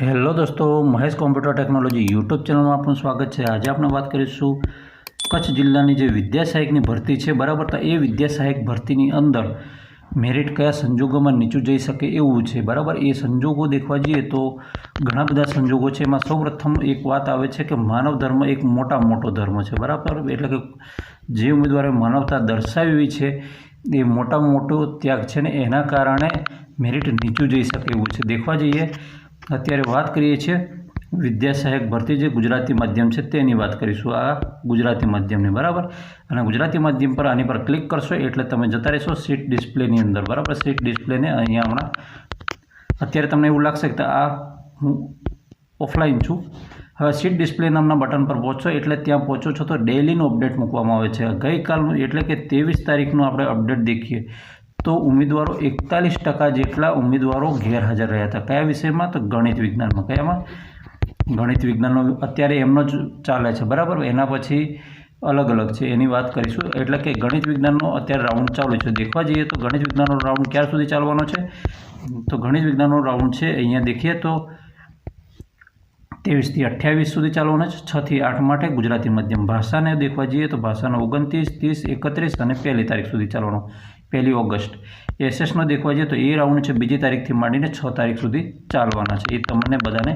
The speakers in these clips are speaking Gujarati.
હેલો દોસ્તો, મહેશ કોમ્પ્યુટર ટેકનોલોજી યુટ્યુબ ચેનલમાં આપનું સ્વાગત છે. આજે આપણે વાત કરીશું કચ્છ જિલ્લાની જે વિદ્યા સહાયકની ભરતી છે, બરાબર? તો એ વિદ્યા સહાયક ભરતીની અંદર મેરિટ કયા સંજોગોમાં નીચું જઈ શકે એવું છે, બરાબર? એ સંજોગો દેખવા જઈએ તો ઘણા બધા સંજોગો છે. એમાં સૌપ્રથમ એક વાત આવે છે કે માનવ ધર્મ એક મોટા મોટો ધર્મ છે, બરાબર? એટલે કે જે ઉમેદવારે માનવતા દર્શાવી છે, એ મોટામાં મોટો ત્યાગ છે ને એના કારણે મેરિટ નીચું જઈ શકે એવું છે. દેખવા જઈએ અત્યારે વાત કરીએ છીએ વિદ્યા સહાયક ભરતી જે ગુજરાતી માધ્યમ છે તેની વાત કરીશું. આ ગુજરાતી માધ્યમની, બરાબર? અને ગુજરાતી માધ્યમ પર આની પર ક્લિક કરશો એટલે તમે જતા રહેશો સીટ ડિસ્પ્લેની અંદર, બરાબર? સીટ ડિસ્પ્લેને અહીંયા હમણાં અત્યારે તમને એવું લાગશે કે આ હું ઓફલાઈન છું. હવે સીટ ડિસ્પ્લે નામના બટન પર પહોંચો એટલે ત્યાં પહોંચો છો તો ડેલીનું અપડેટ મૂકવામાં આવે છે. ગઈકાલનું એટલે કે ત્રેવીસ તારીખનું આપણે અપડેટ દેખીએ. તો ઉમેદવારો એકતાલીસ ટકા જેટલા ઉમેદવારો ગેરહાજર રહ્યા હતા. કયા વિષયમાં? તો ગણિત વિજ્ઞાનમાં. કયામાં? ગણિત વિજ્ઞાનનો અત્યારે એમનો જ ચાલે છે. બરાબર? એના પછી અલગ અલગ છે. એની વાત કરીશું. એટલે કે ગણિત વિજ્ઞાનનો અત્યારે રાઉન્ડ ચાલુ છે. દેખવા જઈએ તો ગણિત વિજ્ઞાનનો રાઉન્ડ ક્યાર સુધી ચાલવાનો છે? તો ગણિત વિજ્ઞાનનો રાઉન્ડ છે અહીંયા દેખીએ તો ત્રેવીસથી અઠ્યાવીસ સુધી ચાલવાનો છે. છથી આઠ માટે ગુજરાતી માધ્યમ ભાષાને દેખવા જઈએ તો ભાષાનો ઓગણત્રીસ, ત્રીસ, એકત્રીસ અને પહેલી તારીખ સુધી ચાલવાનો. પહેલી ઓગસ્ટ. એસએસનો દેખવા જઈએ તો એ રાઉન્ડ છે બીજી તારીખથી માંડીને છ તારીખ સુધી ચાલવાના છે. એ તમને બધાને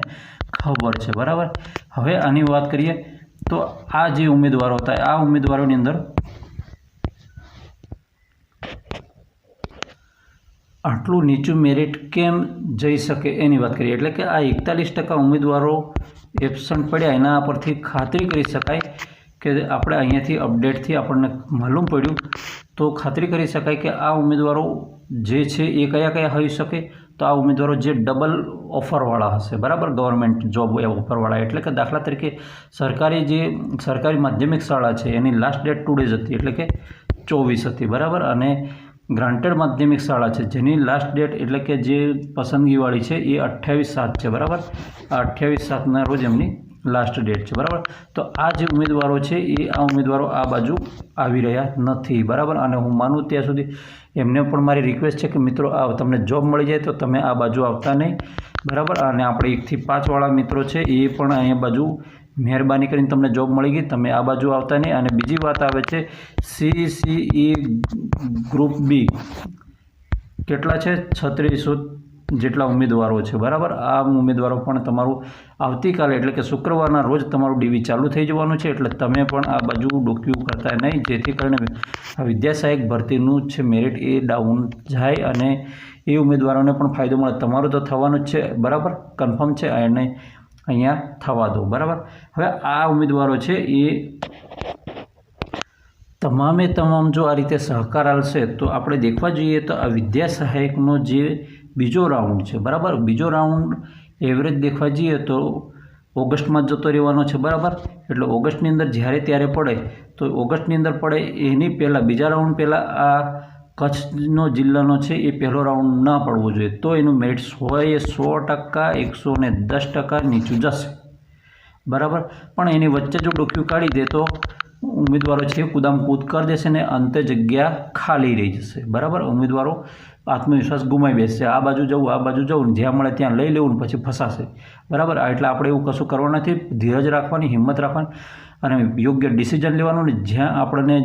ખબર છે, બરાબર? હવે આની વાત કરીએ તો આ જે ઉમેદવારો હતા, આ ઉમેદવારોની અંદર આટલું નીચું મેરિટ કેમ જઈ શકે એની વાત કરીએ? એટલે કે આ એકતાલીસ ટકા ઉમેદવારો એબસન્ટ પડ્યા, એના પરથી ખાતરી કરી શકાય કે આપણે અહીંયાથી અપડેટથી આપણને માલુમ પડ્યું તો ખાતરી કરી શકાય કે આ ઉમેદવારો જે છે એ કયા કયા હોઈ શકે? તો આ ઉમેદવારો જે ડબલ ઓફરવાળા હશે, બરાબર? ગવર્મેન્ટ જોબ એ ઓફરવાળા એટલે કે દાખલા તરીકે સરકારી જે, સરકારી માધ્યમિક શાળા છે, એની લાસ્ટ ડેટ ટુ ડેઝ હતી, એટલે કે ચોવીસ હતી, બરાબર? અને ગ્રાન્ટેડ માધ્યમિક શાળા છે, જેની લાસ્ટ ડેટ એટલે કે જે પસંદગીવાળી છે એ અઠ્યાવીસ સાત છે, બરાબર? આ અઠ્યાવીસ સાતના રોજ એમની લાસ્ટ ડેટ છે, બરાબર? તો આ જે ઉમેદવારો છે, એ આ ઉમેદવારો આ બાજુ આવી રહ્યા નથી, બરાબર? અને હું માનું ત્યાં સુધી એમને પણ મારી રિક્વેસ્ટ છે કે મિત્રો, આ તમને જોબ મળી જાય તો તમે આ બાજુ આવતા નહીં, બરાબર? અને આપણે એકથી પાંચવાળા મિત્રો છે, એ પણ અહીંયા બાજુ મહેરબાની કરીને તમને જોબ મળી ગઈ, તમે આ બાજુ આવતા નહીં. અને બીજી વાત આવે છે સીસીઈ ગ્રુપ બી કેટલા છે? છત્રીસો જેટલા ઉમેદવારો છે, બરાબર? આ ઉમેદવારો પણ તમારું આવતીકાલે એટલે કે શુક્રવારના રોજ તમારું ડીવી ચાલુ થઈ જવાનું છે, એટલે તમે પણ આ બાજુ ડોક્યુ કરતા નહીં. જેથી કરીને આ વિદ્યા સહાયક ભરતીનું છે, મેરિટ એ ડાઉન જાય અને એ ઉમેદવારોને પણ ફાયદો મળે. તમારું તો થવાનું જ છે, બરાબર? કન્ફર્મ છે અને અહીંયા થવા દો, બરાબર? હવે આ ઉમેદવારો છે, એ તમામે તમામ જો આ રીતે સહકાર આલશે, તો આપણે દેખવા જઈએ તો આ વિદ્યા સહાયકનો જે બીજો રાઉન્ડ છે, બરાબર? બીજો રાઉન્ડ એવરેજ દેખવા જઈએ તો ઓગસ્ટમાં જતો રહેવાનો છે, બરાબર? એટલે ઓગસ્ટની અંદર જ્યારે ત્યારે પડે, તો ઓગસ્ટની અંદર પડે એની પહેલાં, બીજા રાઉન્ડ પહેલાં આ કચ્છનો જિલ્લાનો છે, એ પહેલો રાઉન્ડ ના પડવો જોઈએ. તો એનું મેરિટ એ સો ટકા, એકસો ને દસ ટકા નીચું જશે. બરાબર? પણ એની વચ્ચે જો ડોક્યુ કાઢી દે તો ઉમેદવારો છે કુદામ કૂદ કરી દેશે ને અંતે જગ્યા ખાલી રહી જશે. બરાબર? ઉમેદવારો આત્મવિશ્વાસ ગુમાવી બેસશે આ બાજુ જવું, આ બાજુ જવું જ્યાં મળે ત્યાં લઈ લેવું પછી ફસાશે. બરાબર? એટલે આપણે એવું કશું કરવાનું નથી. ધીરજ રાખવાની, હિંમત રાખવાની. અને યોગ્ય ડિસિઝન લેવાનું અને જ્યાં આપણને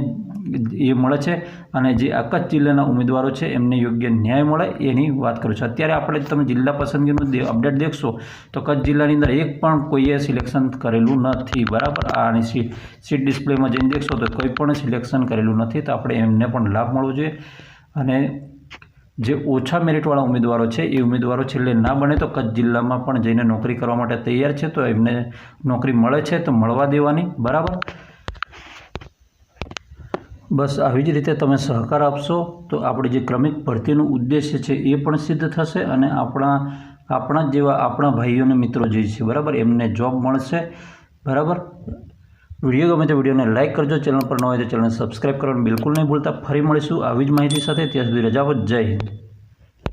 એ મળે છે અને જે આ કચ્છ જિલ્લાના ઉમેદવારો છે, એમને યોગ્ય ન્યાય મળે એની વાત કરું છું. અત્યારે આપણે તમે જિલ્લા પસંદગીનું અપડેટ દેખશો તો કચ્છ જિલ્લાની અંદર એક પણ કોઈએ સિલેક્શન કરેલું નથી. બરાબર? આની સીટ સીટ ડિસ્પ્લેમાં જઈને દેખશો તો કોઈ પણ સિલેક્શન કરેલું નથી. તો આપણે એમને પણ લાભ મળવો જોઈએ. અને જે ઓછા મેરિટવાળા ઉમેદવારો છે, એ ઉમેદવારો છેલ્લે ના બને તો કચ્છ જિલ્લામાં પણ જઈને નોકરી કરવા માટે તૈયાર છે, તો એમને નોકરી મળે છે તો મળવા દેવાની, બરાબર? બસ આવી જ રીતે તમે સહકાર આપશો તો આપણી જે ક્રમિક ભરતીનો ઉદ્દેશ્ય છે એ પણ સિદ્ધ થશે અને આપણા આપણા જેવા આપણા ભાઈઓને મિત્રો જે છે, બરાબર, એમને જોબ મળશે, બરાબર? વીડિયો ગમે તો વિડીયોને લાઇક કરજો, ચેનલ પર ન હોય તો ચેનલને સબસ્ક્રાઈબ કરવાનું બિલકુલ નહીં ભૂલતા. ફરી મળીશું આવી જ માહિતી સાથે. ત્યાં સુધી રજાવત જય હિન્દ.